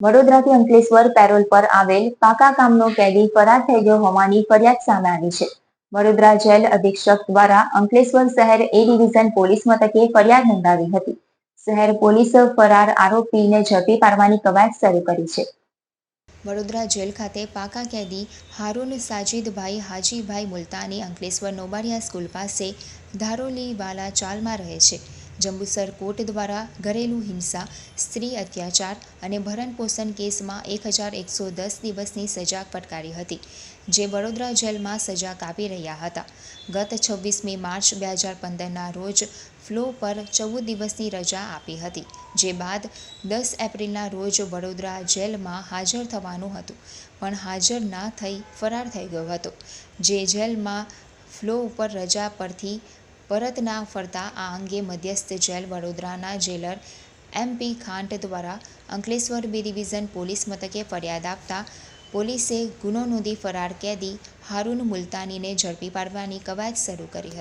વડોદરાથી અંકલેશ્વર પેરોલ પર આવેલ પાકા કામનો કેદી ફરાર થઈ ગયો હોવાની ફરિયાદ સામે આવી છે. વડોદરા જેલ અધિક્ષક દ્વારા અંકલેશ્વર શહેર એ ડિવિઝન પોલીસ મથકે ફરિયાદ નોંધાવી હતી. શહેર પોલીસ ફરાર આરોપીને ઝડપી પાડવાની કવાયત શરૂ કરી છે. વડોદરા જેલ ખાતે પાકા કેદી હારૂન સાજિદભાઈ હાજીભાઈ મુલતાની અંકલેશ્વર નોબારિયા સ્કૂલ પાસે ધારોલીવાલા ચાલમાં રહે છે. જંબુસર કોર્ટ દ્વારા ઘરેલું હિંસા, સ્ત્રી અત્યાચાર અને ભરણપોષણ કેસમાં એક હજાર એકસો દસ દિવસની સજા ફટકારી હતી, જે વડોદરા જેલમાં સજા કાપી રહ્યા હતા. ગત છવ્વીસમી માર્ચ બે હજાર પંદરના રોજ ફ્લો પર ચૌદ દિવસની રજા આપી હતી, જે બાદ દસ એપ્રિલના રોજ વડોદરા જેલમાં હાજર થવાનું હતું, પણ હાજર ના થઈ ફરાર થઈ ગયો હતો, જે જેલમાં ફ્લો ઉપર રજા પરથી પરત ના ફરતા આ અંગે મધ્યસ્થ જેલ વડોદરાના જેલર એમપી ખાંટ દ્વારા અંકલેશ્વર બી ડિવિઝન પોલીસ મથકે ફરિયાદ આપતા પોલીસે ગુનો નોંધી ફરાર કેદી હારૂન મુલતાનીને ઝડપી પાડવાની કવાયત શરૂ કરી હતી.